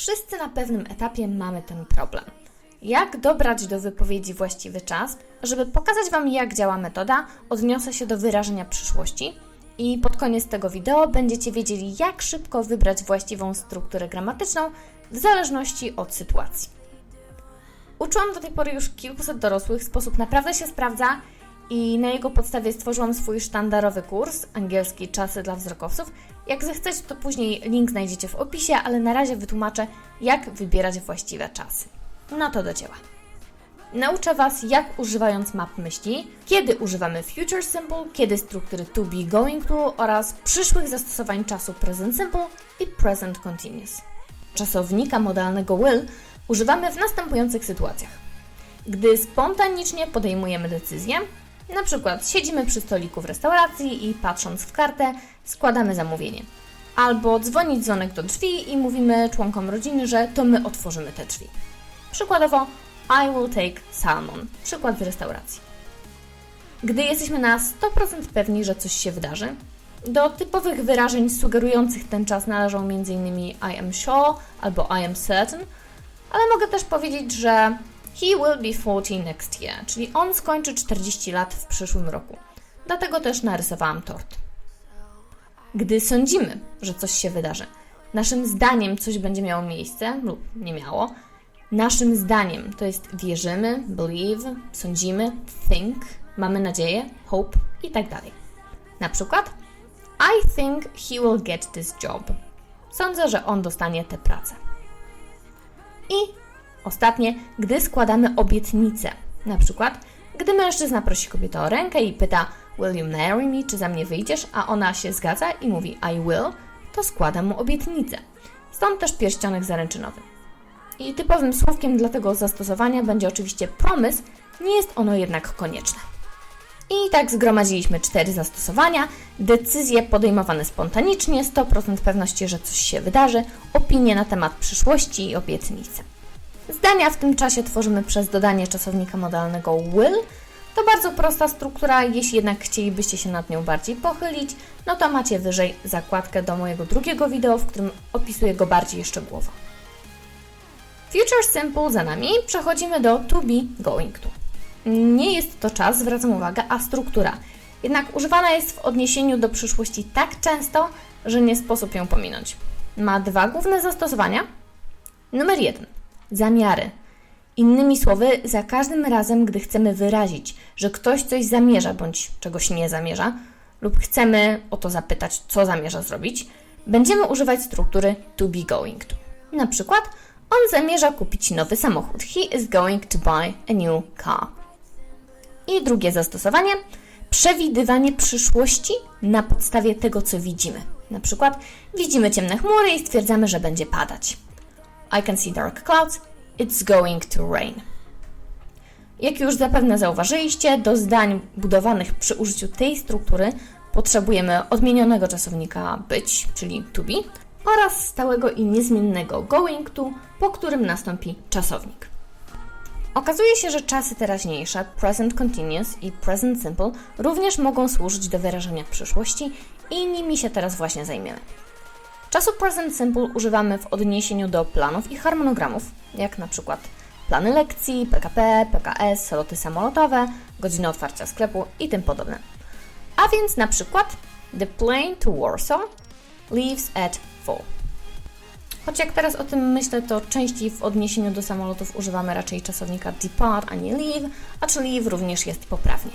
Wszyscy na pewnym etapie mamy ten problem. Jak dobrać do wypowiedzi właściwy czas? Żeby pokazać Wam, jak działa metoda, odniosę się do wyrażenia przyszłości i pod koniec tego wideo będziecie wiedzieli, jak szybko wybrać właściwą strukturę gramatyczną w zależności od sytuacji. Uczyłam do tej pory już kilkuset dorosłych, sposób naprawdę się sprawdza i na jego podstawie stworzyłam swój sztandarowy kurs angielski Czasy dla wzrokowców. Jak zechcecie, to później link znajdziecie w opisie, ale na razie wytłumaczę, jak wybierać właściwe czasy. No to do dzieła. Nauczę Was, jak używając map myśli, kiedy używamy future simple, kiedy struktury to be, going to oraz przyszłych zastosowań czasu present simple i present continuous. Czasownika modalnego will używamy w następujących sytuacjach. Gdy spontanicznie podejmujemy decyzję, na przykład siedzimy przy stoliku w restauracji i patrząc w kartę składamy zamówienie. Albo dzwoni dzwonek do drzwi i mówimy członkom rodziny, że to my otworzymy te drzwi. Przykładowo I will take salmon. Przykład z restauracji. Gdy jesteśmy na 100% pewni, że coś się wydarzy, do typowych wyrażeń sugerujących ten czas należą m.in. I am sure albo I am certain, ale mogę też powiedzieć, że he will be 40 next year, czyli on skończy 40 lat w przyszłym roku. Dlatego też narysowałam tort. Gdy sądzimy, że coś się wydarzy, naszym zdaniem coś będzie miało miejsce lub nie miało, naszym zdaniem to jest wierzymy, believe, sądzimy, think, mamy nadzieję, hope i tak dalej. Na przykład I think he will get this job. Sądzę, że on dostanie tę pracę. I ostatnie, gdy składamy obietnicę. Na przykład, gdy mężczyzna prosi kobietę o rękę i pyta Will you marry me? Czy za mnie wyjdziesz? A ona się zgadza i mówi I will, to składa mu obietnicę. Stąd też pierścionek zaręczynowy. I typowym słówkiem dla tego zastosowania będzie oczywiście promise, nie jest ono jednak konieczne. I tak zgromadziliśmy cztery zastosowania, decyzje podejmowane spontanicznie, 100% pewności, że coś się wydarzy, opinie na temat przyszłości i obietnice. Zdania w tym czasie tworzymy przez dodanie czasownika modalnego will. To bardzo prosta struktura, jeśli jednak chcielibyście się nad nią bardziej pochylić, no to macie wyżej zakładkę do mojego drugiego wideo, w którym opisuję go bardziej szczegółowo. Future Simple za nami, przechodzimy do to be going to. Nie jest to czas, zwracam uwagę, a struktura. Jednak używana jest w odniesieniu do przyszłości tak często, że nie sposób ją pominąć. Ma dwa główne zastosowania. Numer jeden. Zamiary. Innymi słowy, za każdym razem, gdy chcemy wyrazić, że ktoś coś zamierza bądź czegoś nie zamierza, lub chcemy o to zapytać, co zamierza zrobić, będziemy używać struktury to be going to. Na przykład, on zamierza kupić nowy samochód. He is going to buy a new car. I drugie zastosowanie przewidywanie przyszłości na podstawie tego, co widzimy. Na przykład widzimy ciemne chmury i stwierdzamy, że będzie padać. I can see dark clouds, it's going to rain. Jak już zapewne zauważyliście, do zdań budowanych przy użyciu tej struktury potrzebujemy odmienionego czasownika być, czyli to be, oraz stałego i niezmiennego going to, po którym nastąpi czasownik. Okazuje się, że czasy teraźniejsze, present continuous i present simple, również mogą służyć do wyrażenia przyszłości i nimi się teraz właśnie zajmiemy. Czasu present simple używamy w odniesieniu do planów i harmonogramów, jak na przykład plany lekcji, PKP, PKS, loty samolotowe, godziny otwarcia sklepu i tym podobne. A więc na przykład The plane to Warsaw leaves at 4. Choć jak teraz o tym myślę, to częściej w odniesieniu do samolotów używamy raczej czasownika depart, a nie leave, a czy leave również jest poprawnie.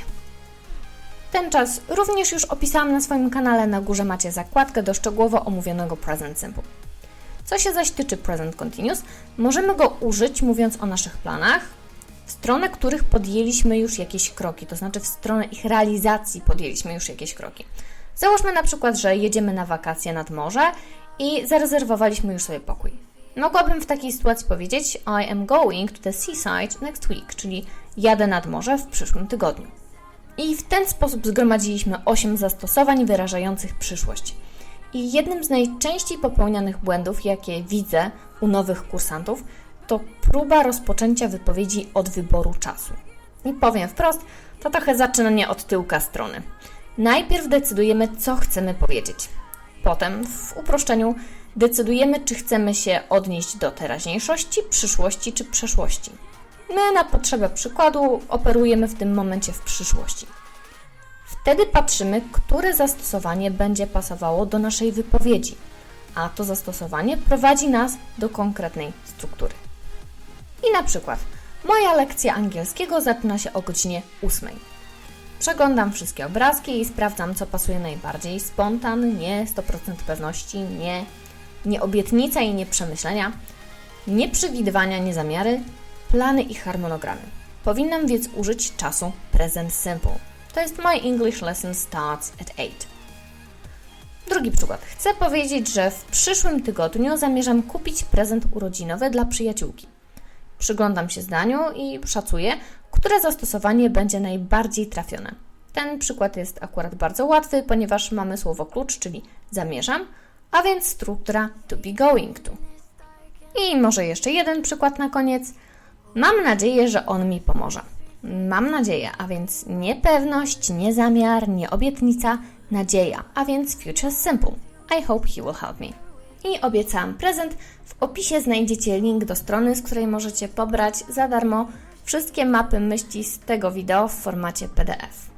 Ten czas również już opisałam na swoim kanale, na górze macie zakładkę do szczegółowo omówionego present simple. Co się zaś tyczy present continuous, możemy go użyć mówiąc o naszych planach, w stronę których podjęliśmy już jakieś kroki, to znaczy w stronę ich realizacji podjęliśmy już jakieś kroki. Załóżmy na przykład, że jedziemy na wakacje nad morze i zarezerwowaliśmy już sobie pokój. Mogłabym w takiej sytuacji powiedzieć I am going to the seaside next week, czyli jadę nad morze w przyszłym tygodniu. I w ten sposób zgromadziliśmy 8 zastosowań wyrażających przyszłość. I jednym z najczęściej popełnianych błędów, jakie widzę u nowych kursantów, to próba rozpoczęcia wypowiedzi od wyboru czasu. I powiem wprost, to trochę zaczynanie od tyłka strony. Najpierw decydujemy, co chcemy powiedzieć. potem, w uproszczeniu, decydujemy, czy chcemy się odnieść do teraźniejszości, przyszłości czy przeszłości. My na potrzebę przykładu operujemy w tym momencie w przyszłości. Wtedy patrzymy, które zastosowanie będzie pasowało do naszej wypowiedzi, a to zastosowanie prowadzi nas do konkretnej struktury. I na przykład, moja lekcja angielskiego zaczyna się o godzinie 8. Przeglądam wszystkie obrazki i sprawdzam, co pasuje najbardziej. Spontan, nie, 100% pewności, nie, nie obietnica i nie przemyślenia, nie przewidywania, nie zamiary, plany i harmonogramy. Powinnam więc użyć czasu present simple. To jest My English lesson starts at 8. Drugi przykład. Chcę powiedzieć, że w przyszłym tygodniu zamierzam kupić prezent urodzinowy dla przyjaciółki. Przyglądam się zdaniu i szacuję, które zastosowanie będzie najbardziej trafione. Ten przykład jest akurat bardzo łatwy, ponieważ mamy słowo klucz, czyli zamierzam, a więc struktura to be going to. I może jeszcze jeden przykład na koniec. Mam nadzieję, że on mi pomoże. Mam nadzieję, a więc nie pewność, nie zamiar, nie obietnica, nadzieja, a więc future simple. I hope he will help me. I obiecałam prezent. W opisie znajdziecie link do strony, z której możecie pobrać za darmo wszystkie mapy myśli z tego wideo w formacie PDF.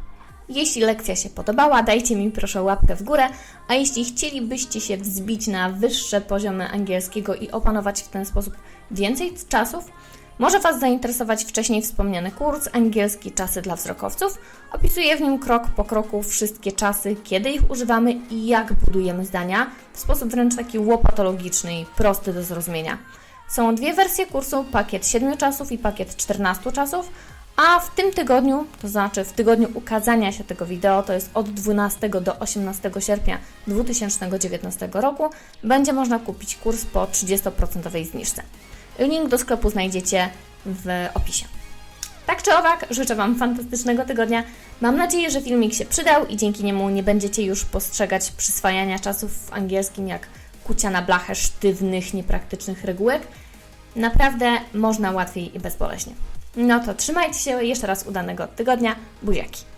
Jeśli lekcja się podobała, dajcie mi proszę łapkę w górę, a jeśli chcielibyście się wzbić na wyższe poziomy angielskiego i opanować w ten sposób więcej czasów, może Was zainteresować wcześniej wspomniany kurs Angielski Czasy dla Wzrokowców. Opisuję w nim krok po kroku wszystkie czasy, kiedy ich używamy i jak budujemy zdania w sposób wręcz taki łopatologiczny i prosty do zrozumienia. Są dwie wersje kursu, pakiet 7 czasów i pakiet 14 czasów, a w tym tygodniu, to znaczy w tygodniu ukazania się tego wideo, to jest od 12 do 18 sierpnia 2019 roku, będzie można kupić kurs po 30% zniżce. Link do sklepu znajdziecie w opisie. Tak czy owak, życzę Wam fantastycznego tygodnia. Mam nadzieję, że filmik się przydał i dzięki niemu nie będziecie już postrzegać przyswajania czasów w angielskim jak kucia na blachę sztywnych, niepraktycznych regułek. Naprawdę można łatwiej i bezboleśnie. No to trzymajcie się, jeszcze raz udanego tygodnia. Buziaki!